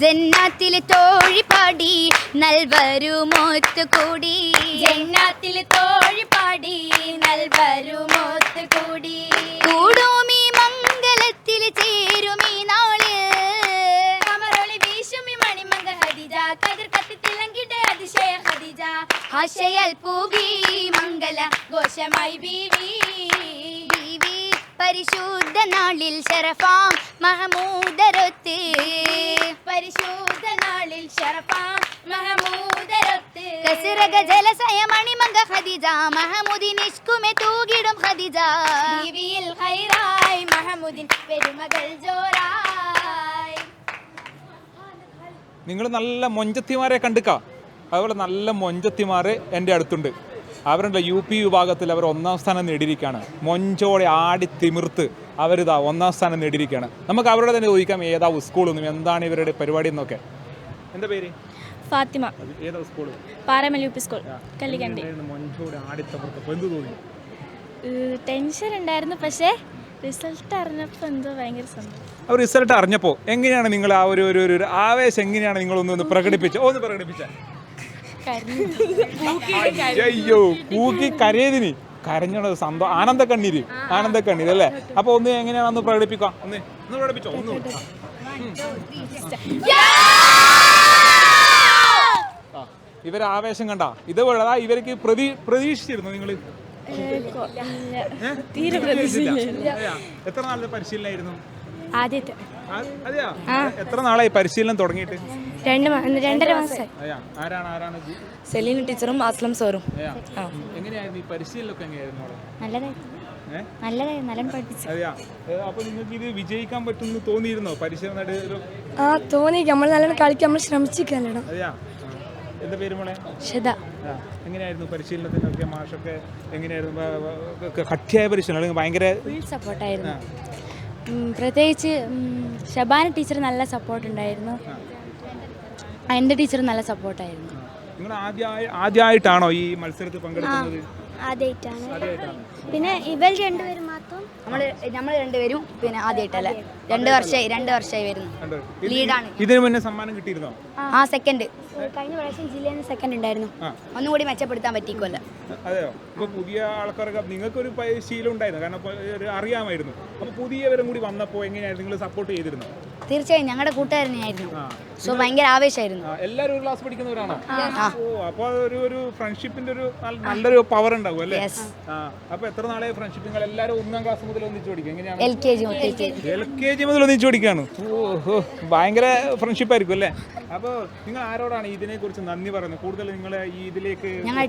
ജന്നാത്തിലെ തോഴിപ്പാടി പാടി നൽവരുമോത്ത് കൂടി ജന്നാത്തിലെ തോഴിപ്പാടി പാടി നൽവരുമോത്ത് കൂടി കൂടോമി മംഗലത്തിൽ ചേരുമീ നാൾ. കമറൊളി വീശുമി മണിമംഗ ഹദിജ കതിർ കത്തി തിളങ്ങിട്ട അതിശയ ഹദിജ ഹശയൽ പൂവി മംഗല ഘോഷമായി ബീവി ബീവി പരിശുദ്ധ നാളിൽ ഷറഫാം മഹമൂദരൊത്ത്. പരിശോധ നാളിൽ ഷറഫാ മഹമൂദരൊത്ത്. കസിറക ജലസയ മണിമംഗ ഖദിജ മഹമുദിനിഷ്കുമെ തൂകിടും ഖദിജ. ബീവിയിൽ ഹൈറായി മഹമുദിൻ പെരുമകൾ ജോറായി നിങ്ങൾ നല്ല മൊഞ്ചത്തിമാരെ കണ്ടുക്ക. അതുപോലെ നല്ല മൊഞ്ചത്തിമാർ എന്റെ അടുത്തുണ്ട്. അവരുടെ യു പി വിഭാഗത്തിൽ അവർ ഒന്നാം സ്ഥാനം നേടിയിരിക്കുകയാണ്. മൊഞ്ചോടെ ആടി തിമിർത്ത് അവരിതാ ഒന്നാം സ്ഥാനം നേടിയിരിക്കുകയാണ്. നമുക്ക് അവരോട് തന്നെ ചോദിക്കാം ഏതാ സ്കൂളൊന്നും എന്താണ് ഇവരുടെ പരിപാടി എന്നൊക്കെ. എന്താ പേര്? ഫാത്തിമ. ഏതാ school Paramal U P school Kallikandi. മൊഞ്ചോടെ ആടി തിമിർത്തപ്പോൾ എന്ത് തോന്നി? ടെൻഷൻ ഉണ്ടായിരുന്നു പക്ഷേ റിസൾട്ട് അറിഞ്ഞപ്പോൾ എന്തോ ഭയങ്കര സന്തോഷം. റിസൾട്ട് അറിഞ്ഞപ്പോൾ എങ്ങനെയാണ് നിങ്ങൾ ആ ഒരു ഒരു ആവേശം എങ്ങനെയാണ് നിങ്ങളൊന്ന് ഒന്ന് പ്രകടിപ്പിച്ചത് ഒന്ന് പ്രകടിപ്പിച്ച. അയ്യോ കൂക്കി കരയതിന്. കരഞ്ഞത് സന്തോഷം ആനന്ദ കണ്ണീര് ആനന്ദ കണ്ണീര് അല്ലേ? അപ്പൊ ഒന്ന് എങ്ങനെയാണ് ഒന്ന് പ്രകടിപ്പിക്കാം ഒന്ന് ഒന്ന് പ്രകടിപ്പിച്ചോ? ഒന്ന് ആ, ഇവരെ ആവേശം കണ്ട? ഇതുപോലെ ഇവർക്ക് പ്രതി പ്രതീക്ഷിച്ചിരുന്നു നിങ്ങൾ തീരെ എത്ര നാളത്തെ പരിശീലനായിരുന്നു എത്ര നാളായി പരിശീലനം തുടങ്ങിയിട്ട്? രണ്ട് രണ്ടര ഇത്? സെലീന ടീച്ചറും അസ്ലം സാറും. വിജയിക്കാൻ പറ്റുമെന്ന് തോന്നിയിരുന്നോ പരിശീലനം ആ തോന്നി. നമ്മൾ നല്ലോണം കളിക്കാൻ നമ്മൾ എന്താ പേര് മോളെ? ഷത ആ, എങ്ങനെയായിരുന്നു പരിശീലനത്തിനൊക്കെ മാഷൊക്കെ എങ്ങനെയായിരുന്നു? കട്ടിയായ പരിശീലനം അല്ലെങ്കിൽ ഭയങ്കര ഫുൾ സപ്പോർട്ടായിരുന്നു. പ്രത്യേകിച്ച് ഷബാന ടീച്ചർ നല്ല സപ്പോർട്ട് ഉണ്ടായിരുന്നു എന്റെ ടീച്ചർ നല്ല സപ്പോർട്ടായിരുന്നു. നിങ്ങൾ ആദ്യമായി ആദ്യമായിട്ടാണോ ഈ മത്സരത്തിൽ പങ്കെടുക്കുന്നത്? ആദ്യമായിട്ടാണ് പിന്നെ ഇവർ രണ്ടുപേരും മാത്രം? നമ്മൾ നമ്മൾ രണ്ടുപേരും പിന്നെ ആദ്യമായിട്ടല്ലേ രണ്ട് വർഷമായി രണ്ട് വർഷമായി വരുന്നു. ലീഡാണ് ഇതിനു മുന്നേ സമ്മാനം കിട്ടിയിരുന്നോ? ആ സെക്കൻഡ് കഴിഞ്ഞ പ്രാവശ്യം ജില്ലയിൽ നിന്ന് സെക്കൻഡ് ഉണ്ടായിരുന്നു. ഒന്നും കൂടി മെച്ചപ്പെടുത്താൻ പറ്റിക്കുമല്ലോ അതെയോ? ഇപ്പൊ പുതിയ ആൾക്കാർക്ക് നിങ്ങൾക്കൊരു ശീലം ഉണ്ടായിരുന്നു. കാരണം അറിയാമായിരുന്നു. അപ്പൊ പുതിയവരും കൂടി വന്നപ്പോൾ എങ്ങനെയായിരുന്നു? നിങ്ങൾ സപ്പോർട്ട് ചെയ്തിരുന്നു? തീർച്ചയായും ഞങ്ങളുടെ കൂട്ടുകാരനെയായിരുന്നു. സോ ഭയങ്കര ആവേശമായിരുന്നു എല്ലാവരും ഒരു ക്ലാസ് പഠിക്കുന്നവരാണോ? ഓ അപ്പൊ ഒരു ഒരു ഫ്രണ്ട്ഷിപ്പിന്റെ ഒരു നല്ലൊരു പവർ ഉണ്ടാവും അല്ലേ? അപ്പോൾ ആ അപ്പൊ എത്ര നാളെ ഫ്രണ്ട്ഷിപ്പ് നിങ്ങൾ എല്ലാവരും ഒന്നാം ക്ലാസ് മുതൽ ഒന്നിച്ച് പഠിക്കും എങ്ങനെയാണ്? എൽ കെ ജി മുതൽ കെ എൽ കെ ജി മുതൽ ഒന്നിച്ച് ഓഹോ ഭയങ്കര ഫ്രണ്ട്ഷിപ്പ് ആയിരിക്കും അല്ലേ? അപ്പോൾ നിങ്ങൾ ആരോടാണ് ഇതിനെ കുറിച്ച് നന്ദി പറയുന്നത്? കൂടുതൽ നിങ്ങൾ ഈ ഇതിലേക്ക് ഞങ്ങൾ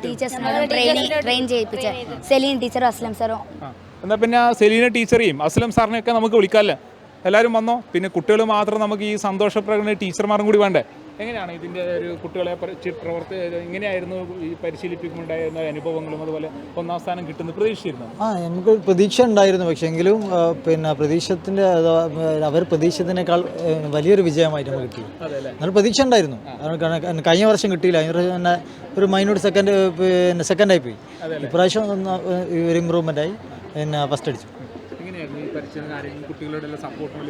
ട്രെയിനിങ് ട്രെയിൻ ചെയ്യിപ്പിച്ച സെലീൻ ടീച്ചറും അസ്ലം സാറും. ആ. എന്നാ പിന്നെ സെലീന ടീച്ചറെയും അസ്ലം സാറിനെയൊക്കെ നമുക്ക് വിളിക്കാമല്ലേ? എല്ലാവരും വന്നോ? പിന്നെ കുട്ടികൾ മാത്രം നമുക്ക് ഈ സന്തോഷപ്രകടന ടീച്ചർമാരും കൂടി വേണ്ടേ? എങ്ങനെയാണ് ഇതിന്റെ ഒരു കുട്ടികളെ പരി- പ്രവർത്തി എങ്ങനെയായിരുന്നു ഈ പരിശീലിപ്പിക്കുമ്പോണ്ടായിരുന്ന അനുഭവങ്ങളും അതുപോലെ ഒന്നാം സ്ഥാനം കിട്ടുന്ന പ്രതീക്ഷിച്ചിരുന്നു? ആ നമുക്ക് പ്രതീക്ഷ ഉണ്ടായിരുന്നു. പക്ഷേ എങ്കിലും പിന്നെ പ്രതീക്ഷത്തിന്റെ അവർ പ്രതീക്ഷത്തിനേക്കാൾ വലിയൊരു വിജയമായിട്ട് നമുക്ക് കിട്ടി. നല്ല പ്രതീക്ഷ ഉണ്ടായിരുന്നു. കാരണം കഴിഞ്ഞ വർഷം കിട്ടിയില്ല. അതിന് വർഷം തന്നെ ഒരു മൈനൂട്ട് സെക്കൻഡ് പിന്നെ സെക്കൻഡായി പോയി. ഇപ്രാവശ്യം ഒന്ന് ഒരു ഇമ്പ്രൂവ്മെന്റ് ആയി. പിന്നെ ഫസ്റ്റ് അടിച്ചു.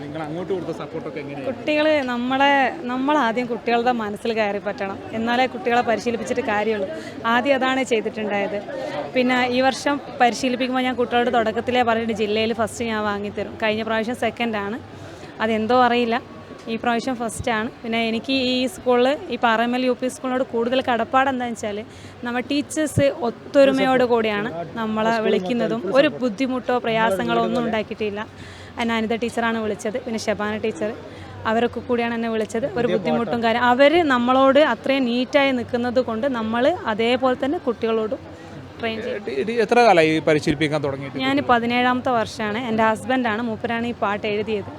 നിങ്ങൾ അങ്ങോട്ട് സപ്പോർട്ടൊക്കെ കുട്ടികൾ നമ്മളെ നമ്മൾ ആദ്യം കുട്ടികളുടെ മനസ്സിൽ കയറി പറ്റണം. എന്നാലേ കുട്ടികളെ പരിശീലിപ്പിച്ചിട്ട് കാര്യമുള്ളൂ. ആദ്യം അതാണ് ചെയ്തിട്ടുണ്ടായത്. പിന്നെ ഈ വർഷം പരിശീലിപ്പിക്കുമ്പോൾ ഞാൻ കുട്ടികളുടെ തുടക്കത്തിലേ പറഞ്ഞിട്ട് ജില്ലയിൽ ഫസ്റ്റ് ഞാൻ വാങ്ങിത്തരും. കഴിഞ്ഞ പ്രാവശ്യം സെക്കൻഡാണ് അതെന്തോ അറിയില്ല. ഈ പ്രാവശ്യം ഫസ്റ്റാണ്. പിന്നെ എനിക്ക് ഈ സ്കൂളിൽ ഈ പാറമൽ യു പി സ്കൂളിനോട് കൂടുതൽ കടപ്പാട് എന്താണെന്ന് വെച്ചാൽ നമ്മൾ ടീച്ചേഴ്സ് ഒത്തൊരുമയോട് കൂടിയാണ് നമ്മളെ വിളിക്കുന്നതും. ഒരു ബുദ്ധിമുട്ടോ പ്രയാസങ്ങളോ ഒന്നും ഉണ്ടാക്കിയിട്ടില്ല. എന്നെ അനിത ടീച്ചറാണ് വിളിച്ചത്. പിന്നെ ഷബാന ടീച്ചർ അവരൊക്കെ കൂടിയാണ് എന്നെ വിളിച്ചത്. ഒരു ബുദ്ധിമുട്ടും കാര്യം അവർ നമ്മളോട് അത്രയും നീറ്റായി നിൽക്കുന്നത് കൊണ്ട് നമ്മൾ അതേപോലെ തന്നെ കുട്ടികളോടും ട്രെയിൻ ചെയ്യും. എത്ര കാലമായി പരിശീലിപ്പിക്കാൻ ഞാൻ പതിനേഴാമത്തെ വർഷമാണ് എന്റെ ഹസ്ബൻഡാണ് മൂപ്പരാണ് ഈ പാട്ട് എഴുതിയത്.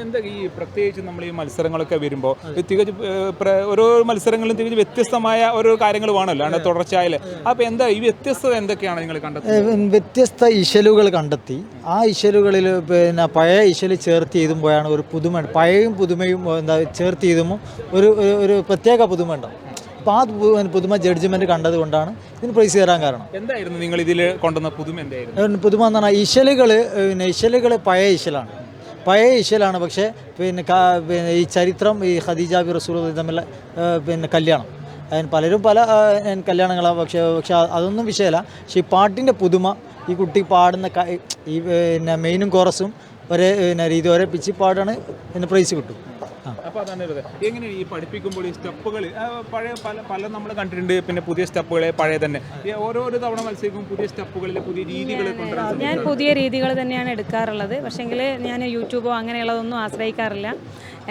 എന്താ ഈ പ്രത്യേകിച്ച് നമ്മൾ ഈ മത്സരങ്ങളൊക്കെ വരുമ്പോൾ തികച്ചും ഓരോ മത്സരങ്ങളും തികച്ചും വ്യത്യസ്തമായ ഓരോ കാര്യങ്ങൾ വേണമല്ലോ ആണ് തുടർച്ചയായാലും. അപ്പോൾ എന്താ ഈ വ്യത്യസ്തത എന്തൊക്കെയാണ് നിങ്ങൾ ഏ, വ്യത്യസ്ത ഇശലുകൾ കണ്ടെത്തി. ആ ഇശലുകളിൽ പിന്നെ പഴയ ഇശൽ ചേർത്ത് എഴുതുമ്പോഴാണ് ഒരു പുതുമ പഴയും പുതുമയും എന്താ ചേർത്ത് എഴുതുമ്പോൾ ഒരു ഒരു- ഒരു പ്രത്യേക പുതുമ ഉണ്ടാവും അപ്പോൾ ആ പുതുമ ജഡ്ജ്മെന്റ് കണ്ടത് കൊണ്ടാണ് ഇതിന് പ്രൈസ് തരാൻ കാരണം. എന്തായിരുന്നു നിങ്ങൾ ഇതിൽ കൊണ്ടുവന്ന പുതുമ എന്തായിരുന്നു? പുതുമ എന്ന് പറഞ്ഞാൽ ഇശലുകൾ പിന്നെ ഇശലുകൾ പഴയ ഇശലാണ്. പഴയ ഇശലാണ് പക്ഷേ പിന്നെ പിന്നെ ഈ ചരിത്രം ഈ ഖദീജ ബി റസൂൽ തമ്മിലുള്ള പിന്നെ കല്യാണം. അതിന് പലരും പല കല്യാണങ്ങളാണ് പക്ഷേ പക്ഷേ അതൊന്നും വിഷയമല്ല. പക്ഷേ ഈ പാട്ടിന്റെ പുതുമ ഈ കുട്ടി പാടുന്ന ഈ പിന്നെ മെയിനും കോറസും ഒരേ പിന്നെ രീതി ഒരേ പിച്ചി പാടാണ് പിന്നെ പ്രൈസ് കിട്ടും. അപ്പോൾ അതാണ് ഒരു ഇത്. എങ്ങനെയാണ് ഈ പഠിപ്പിക്കുമ്പോൾ ഈ സ്റ്റെപ്പുകൾ? പഴയ പല പല നമ്മൾ കണ്ടിട്ടുണ്ട് പിന്നെ പുതിയ സ്റ്റെപ്പുകൾ പഴയ തന്നെ. ഓരോരോ തവണ മത്സരിക്കും പുതിയ സ്റ്റെപ്പുകളിൽ പുതിയ രീതികൾ ഞാൻ പുതിയ രീതികൾ തന്നെയാണ് എടുക്കാറുള്ളത്. പക്ഷേങ്കിൽ ഞാൻ യൂട്യൂബോ അങ്ങനെയുള്ളതൊന്നും ആശ്രയിക്കാറില്ല.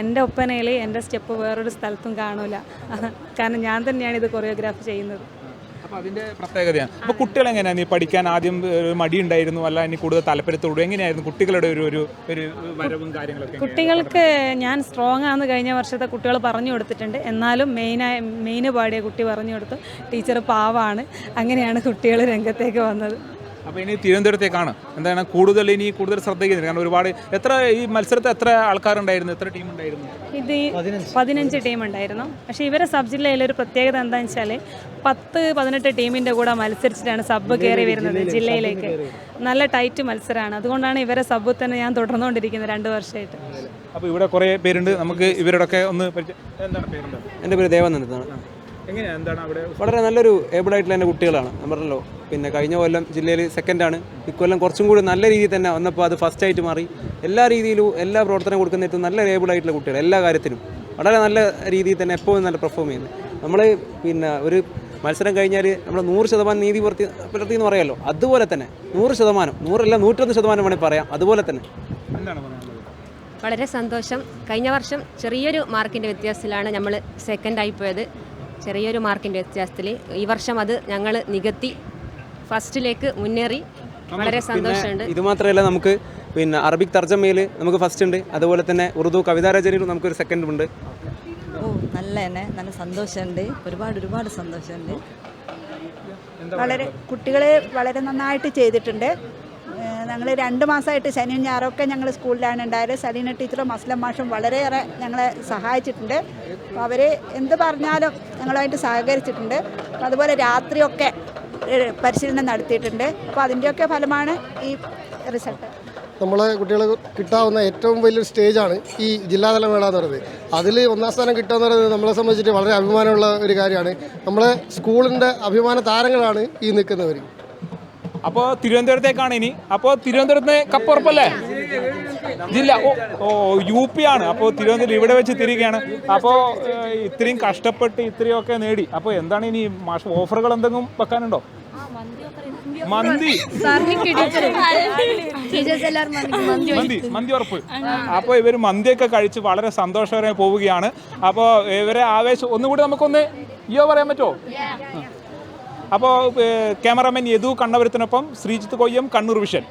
എന്റെ ഒപ്പനയിൽ എന്റെ സ്റ്റെപ്പ് വേറൊരു സ്ഥലത്തും കാണൂല. കാരണം ഞാൻ തന്നെയാണ് ഇത് കൊറിയോഗ്രാഫ് ചെയ്യുന്നത്. അപ്പോൾ അതിന്റെ പ്രത്യേകതയാണ്. അപ്പോൾ കുട്ടികൾ എങ്ങനെയാണ് നീ പഠിക്കാൻ ആദ്യം ഒരു മടി ഉണ്ടായിരുന്നു? അല്ല ഇനി കൂടുതൽ താല്പര്യത്തോടും എങ്ങനെയായിരുന്നു കുട്ടികളുടെ ഒരു ഒരു ഒരു വരവും കാര്യങ്ങളൊക്കെ കുട്ടികൾക്ക് ഞാൻ സ്ട്രോങ് ആണെന്ന് കഴിഞ്ഞ വർഷത്തെ കുട്ടികൾ പറഞ്ഞു കൊടുത്തിട്ടുണ്ട്. എന്നാലും മെയിനായ മെയിന് പാടിയ കുട്ടി പറഞ്ഞു കൊടുത്തു. ടീച്ചർ പാവാണ്. അങ്ങനെയാണ് കുട്ടികൾ രംഗത്തേക്ക് വന്നത്. അപ്പോൾ ഇനി തിരുവനന്തപുരത്തേക്കാണ്. എന്താണ് കൂടുതൽ ഇനി കൂടുതൽ ശ്രദ്ധിക്കുന്നത് കാരണം ഒരുപാട് എത്ര ഈ മത്സരത്തിൽ എത്ര ആൾക്കാരുണ്ടായിരുന്നു? എത്ര ടീം ഉണ്ടായിരുന്നു? ഇത് പതിനഞ്ച്. ടീം ഉണ്ടായിരുന്നു. പക്ഷേ ഇവരെ സബ് ജില്ലയിലെ ഒരു പ്രത്യേകത എന്താണെന്ന് വെച്ചാൽ പത്ത് പതിനെട്ട് ടീമിന്റെ കൂടെ മത്സരിച്ചിട്ടാണ് സബ് കയറി വരുന്നത്. ജില്ലയിലേക്ക് നല്ല ടൈറ്റ് മത്സരമാണ്. അതുകൊണ്ടാണ് ഇവരെ സബ് തന്നെ ഞാൻ തുടർന്നുകൊണ്ടിരിക്കുന്നത് രണ്ട് വർഷമായിട്ട്. അപ്പോൾ ഇവിടെ കുറേ പേരുണ്ട്. നമുക്ക് ഇവരോടൊക്കെ ഒന്ന് പരിചയം എന്താണ് പേരുണ്ട്? എന്റെ പേര് ദേവാനന്ദനാണ് എങ്ങനെയാണ് എന്താണ് അവിടെ വളരെ നല്ലൊരു ഏബിൾ ആയിട്ടുള്ള എന്റെ കുട്ടികളാണ്. ഞാൻ പറഞ്ഞല്ലോ പിന്നെ കഴിഞ്ഞ കൊല്ലം ജില്ലയിൽ സെക്കൻഡാണ് ഇക്കൊല്ലം കുറച്ചും കൂടി നല്ല രീതിയിൽ തന്നെ വന്നപ്പോൾ അത് ഫസ്റ്റ് ആയിട്ട് മാറി. എല്ലാ രീതിയിലും എല്ലാ പ്രവർത്തനം കൊടുക്കുന്ന ഏറ്റവും നല്ല ഏബിൾ ആയിട്ടുള്ള കുട്ടികൾ എല്ലാ കാര്യത്തിനും വളരെ നല്ല രീതിയിൽ തന്നെ എപ്പോഴും നല്ല പെർഫോം ചെയ്യുന്നത് നമ്മൾ പിന്നെ ഒരു മത്സരം കഴിഞ്ഞാൽ നമ്മൾ നൂറ് ശതമാനം നീതി പുലർത്തി പുലർത്തി എന്ന് പറയാമല്ലോ അതുപോലെ തന്നെ നൂറ് ശതമാനം നൂറല്ല നൂറ്റൊന്ന് ശതമാനം വേണമെങ്കിൽ പറയാം. അതുപോലെ തന്നെ. വളരെ സന്തോഷം. കഴിഞ്ഞ വർഷം ചെറിയൊരു മാർക്കിന്റെ വ്യത്യാസത്തിലാണ് നമ്മൾ സെക്കൻഡായി ആയിപ്പോയത് ചെറിയൊരു മാർക്കിന്റെ വ്യത്യാസത്തിൽ ഈ വർഷം അത് ഞങ്ങൾ നികത്തി ഫസ്റ്റിലേക്ക് മുന്നേറി. വളരെ സന്തോഷമുണ്ട്. ഇത് മാത്രമല്ല നമുക്ക് പിന്നെ അറബിക് തർജമയിൽ നമുക്ക് ഫസ്റ്റ് ഉണ്ട്. അതുപോലെ തന്നെ ഉറുദു കവിതാരചനയിൽ നമുക്കൊരു സെക്കൻഡ് ഉണ്ട്. ഓ നല്ല തന്നെ. നല്ല സന്തോഷമുണ്ട്. ഒരുപാട് ഒരുപാട് സന്തോഷമുണ്ട്. വളരെ കുട്ടികളെ വളരെ നന്നായിട്ട് ചെയ്തിട്ടുണ്ട്. ഞങ്ങൾ രണ്ട് മാസമായിട്ട് ശനിയും ഞായറൊക്കെ ഞങ്ങൾ സ്കൂളിലാണ് ഉണ്ടായത്. സലീന ടീച്ചറും അസ്ലം മാഷും വളരെയേറെ ഞങ്ങളെ സഹായിച്ചിട്ടുണ്ട്. അവർ എന്ത് പറഞ്ഞാലും ഞങ്ങളുമായിട്ട് സഹകരിച്ചിട്ടുണ്ട്. അതുപോലെ രാത്രിയൊക്കെ പരിശീലനം നടത്തിയിട്ടുണ്ട്. അപ്പോൾ അതിന്റെയൊക്കെ ഫലമാണ് ഈ റിസൾട്ട്. നമ്മളെ കുട്ടികൾ കിട്ടാവുന്ന ഏറ്റവും വലിയൊരു സ്റ്റേജാണ് ഈ ജില്ലാതല മേള എന്ന് പറയുന്നത്. അതിൽ ഒന്നാം സ്ഥാനം കിട്ടുക എന്ന് പറയുന്നത് നമ്മളെ സംബന്ധിച്ചിട്ട് വളരെ അഭിമാനമുള്ള ഒരു കാര്യമാണ്. നമ്മളെ സ്കൂളിന്റെ അഭിമാന താരങ്ങളാണ് ഈ നിൽക്കുന്നവർ അപ്പോൾ തിരുവനന്തപുരത്തേക്കാണ് ഇനി. അപ്പോ തിരുവനന്തപുരത്ത് കപ്പുറപ്പല്ലേ? ജില്ല. ഓ ഓ യു പി ആണ്. അപ്പോ തിരുവനന്തപുരം ഇവിടെ വെച്ച് തിരികെയാണ്. അപ്പോ ഇത്രയും കഷ്ടപ്പെട്ട് ഇത്രയൊക്കെ നേടി. അപ്പോൾ എന്താണ് ഇനി ഓഫറുകൾ എന്തെങ്കിലും വെക്കാനുണ്ടോ? മന്തി. മന്തി മന്തി ഉറപ്പ്. അപ്പോൾ ഇവർ മന്തിയൊക്കെ കഴിച്ച് വളരെ സന്തോഷകരമായി പോവുകയാണ്. അപ്പോ ഇവരെ ആവേശം ഒന്നുകൂടി നമുക്കൊന്ന് യോ പറയാൻ പറ്റുമോ? അപ്പോൾ ക്യാമറാമാൻ യദു കണ്ണപുരത്തിനൊപ്പം ശ്രീജിത്ത് കൊയ്യം കണ്ണൂർ വിഷൻ.